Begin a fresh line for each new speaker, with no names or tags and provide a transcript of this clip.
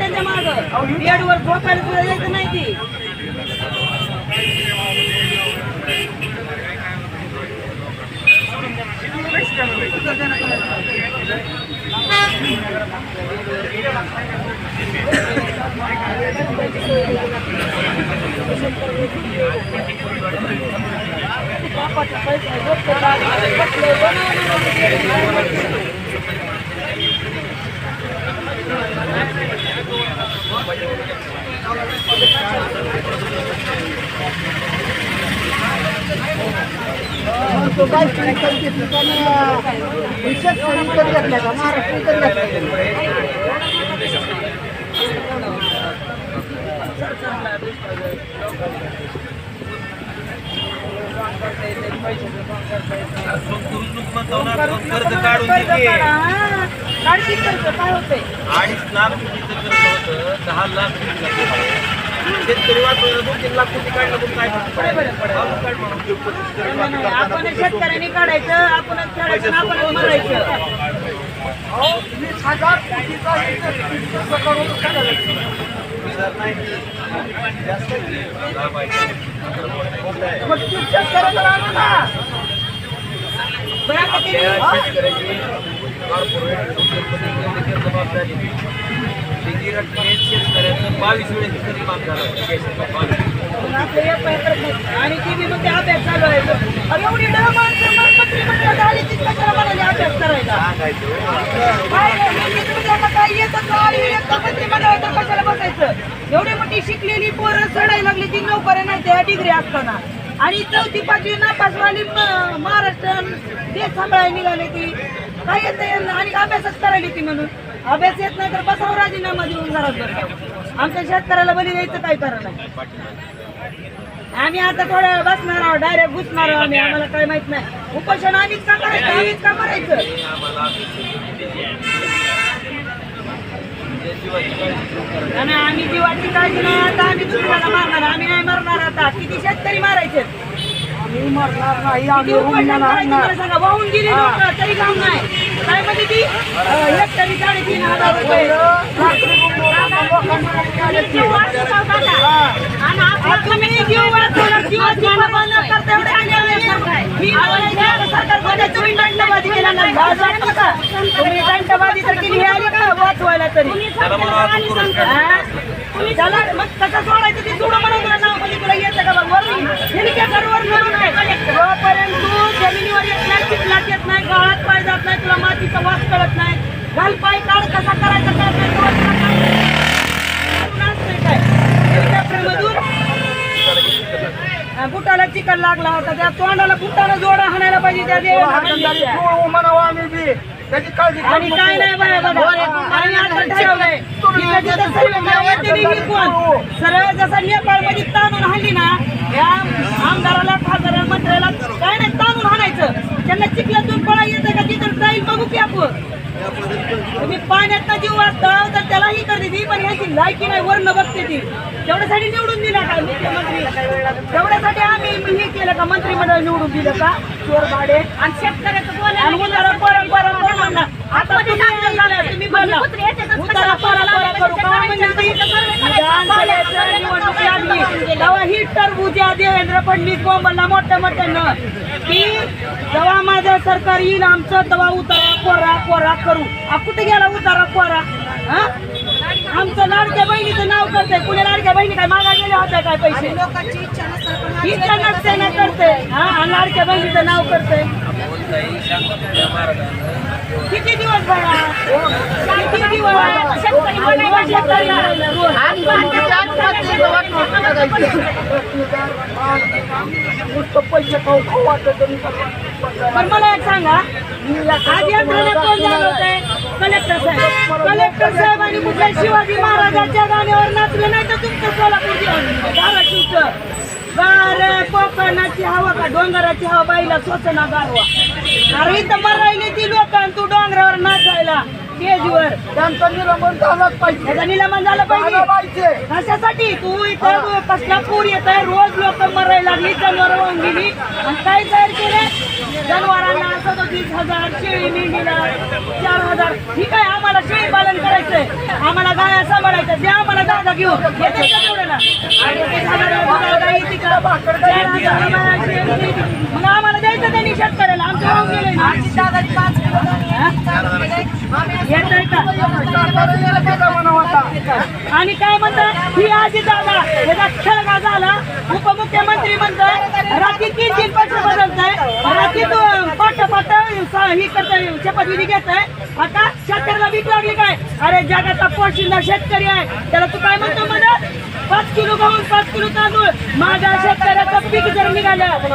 त्यांच्या मागं. बेडवर झोपायला सुद्धा नाही ती.
तो काय शेतकरी घेतली पण हे शेतकरी विकत घेतला का महाराष्ट्र विकत घेतला
कर्ज काढून.
काढतील कर्ज, काय
अडीच लाख कोटीचं कर्ज होतं दहा लाख. शेतकरी दोन तीन लाख कोटी काढलं पण काय? आपण
शेतकऱ्यांनी काढायचं आपणच खेळायचं आपणच मरायचं.
वीस हजार कोटीचा
नाही. जास्त कॉर्पोरेट जबाबदारी तिची रकमेत बावीस वेळेस तरी माफ झाला
आणि ती बी म्हणते अभ्यास चालू आहे अरे एवढी डळ माणसं मंत्री मंडळात आली ती कशाला म्हणाली अभ्यास करायला
सांगायचं
काय नाही, म्हणजे तुम्ही त्यांना काय येतं का? आणि येतं मंत्री मंडळात तर कशाला बसायचं? एवढी मोठी शिकलेली पोरं चढायला लागली ती नोकऱ्या नाही त्या डिग्री असताना. आणि चौथी पाचवी नापासवाली म- महाराष्ट्र देश सांभाळायला निघाले ती. काय येत यांना आणि अभ्यासच करायली ती म्हणून. अभ्यास येत नाही तर बसावं राजीनामा देऊन घरात बसावं. आमच्या शेतकऱ्याला बली द्यायचं काय कारण नाही. आम्ही आता थोड्या बसणार आहोत डायरेक्ट घुसणार आहोत आम्ही. आम्हाला काय माहीत नाही. उपोषण आम्हीच का करायचं? आम्हीच का करायचं? आणि आम्ही जीवाची काळजी नाही आता आम्ही दुसऱ्याला मारणार. आम्ही नाही मारणार आता. किती शेतकरी मारायचे?
आम्ही मरणार नाही आम्ही
किती उपोषण
रुग्णांना
करायचं
आणणार.
मला सांगा? वाहून गेली लोकं, तरी काम नाही. काय म्हणजे ती? अं, हेक्टरी साडेतीन हजार रुपये. जीव? आणि तुम्ही जीव वाचवला, जीवाची करता एवढे लोकं सरकारमध्ये दंडबाजी केला नाही. वाटतं का? तुम्ही दंडबाजी तर केली आली का वाचवायला तरी?
त्याला
मग कसं सोडायचं ते सोडा म्हणून तुला नाव म्हणजे तुला येतं का बघ वरून हेलिकॉप्टरवर वरून आहे जोपर्यंत तू जमिनीवर येत नाही चिखलात येत नाही गाळात पाय जात नाही तुला मातीचा वास कळत नाही घाल पाय काढ कसा करायचा कळत नाही तोवर तुला काय वरून असतंय काय हेलिकॉप्टरमधून हा, बुटाला लागला होता. त्या तोंडाला बुटाला जोडा हाणायला पाहिजे त्या देवाला.
जोडू म्हणावं आम्ही बी. त्याची काळजी
आणि. काय नाही बाया बघा आणि आता ठरवलंय तिथं सरळ जसं नेपाळमध्ये ताणून हाणली ना या आमदाराला खासदाराला मंत्र्याला काय नाही ताणून हाणायचं त्यांना चिखलातून पळा येतं का तिथं जाईल बघू की आपण तुम्ही पाण्यात जीव वाचता तर त्याला ही करते ती पण ह्याची लायकी नाही वर्ण बघते ती. तेवढ्यासाठी निवडून दिला का मुख्यमंत्री? तेवढ्यासाठी आम्ही हे केलं का मंत्रिमंडळ निवडून दिलं का? चोर भाडे आणि शेतकऱ्याचं का म्हणजे ही टरबुजा देवेंद्र फडणवीस बोंबलला मोठ्या मोठ्यानं की जेव्हा माझं सरकार येईल आमचं तेव्हा उतारा कोरा कोरा करू. आ, कुठे गेला उतारा कोरा? हा? आमचं लाडक्या बहिणीचं नाव करते कुणी लाडक्या बहिणी काय मागा गेल्या होत्या काय पैसे? इच्छा नसते ना करते हा लाडक्या बहिणीचं नाव करते किती दिवस बघा किती दिवस शेतकरी म्हणायला रोज.
आणि पैसे खाऊ खाऊ वाटत
पण मला एक सांगा आज यंत्रणा कोण झालं होते कलेक्टर साहेब. कलेक्टर साहेब आणि कुठल्या शिवाजी महाराजांच्या गाण्यावर नाचले नाही तर तुमचं सोलापूर धाराशिवचं गार कोकणाची हवा का डोंगराची हवा बाईला सोचना गारवा. अरे इथं मरायली ती लोक तू डोंगरावर नाचायला. केजीवर
त्यांचं निलंबन झालंच पाहिजे.
त्याचा निलंबन झालं
झालं
पाहिजे.
पाहिजे.
कशासाठी? तू इथं कसला पूर येत आहे रोज लोक मरायला लागली जनावर वाहून गेली आणि काय तयार केले जनावरांना सदोतीस हजार शेळी मेंढीला चार हजार. ठीक आहे आम्हाला शेळी पालन करायचंय. आम्हाला गाया सांभाळायच्या द्या आम्हाला दादा घेऊन येते? येते. मग आम्हाला द्यायचं त्यांनी शेतकऱ्याला. आमचं वाहून गेलंय ना. हा? येतंय का
सरकार गेलं का जमाना होता
आणि काय म्हणतात ही आजी दादा याचा खेळगा झाला उपमुख्यमंत्री म्हणतोय रात्री तीन तीन पक्ष बदलताय. रात्री तू पाठ पाठ ही करताय शपथविधी घेताय. आता शेतकऱ्याला भीक लागली काय? अरे जगाचा पोशिंदा शेतकरी आहे. त्याला तू काय म्हणतो मला पाच किलो गहू पाच किलो तांदूळ. माझ्या शेतकऱ्याचं पीक जर निघालं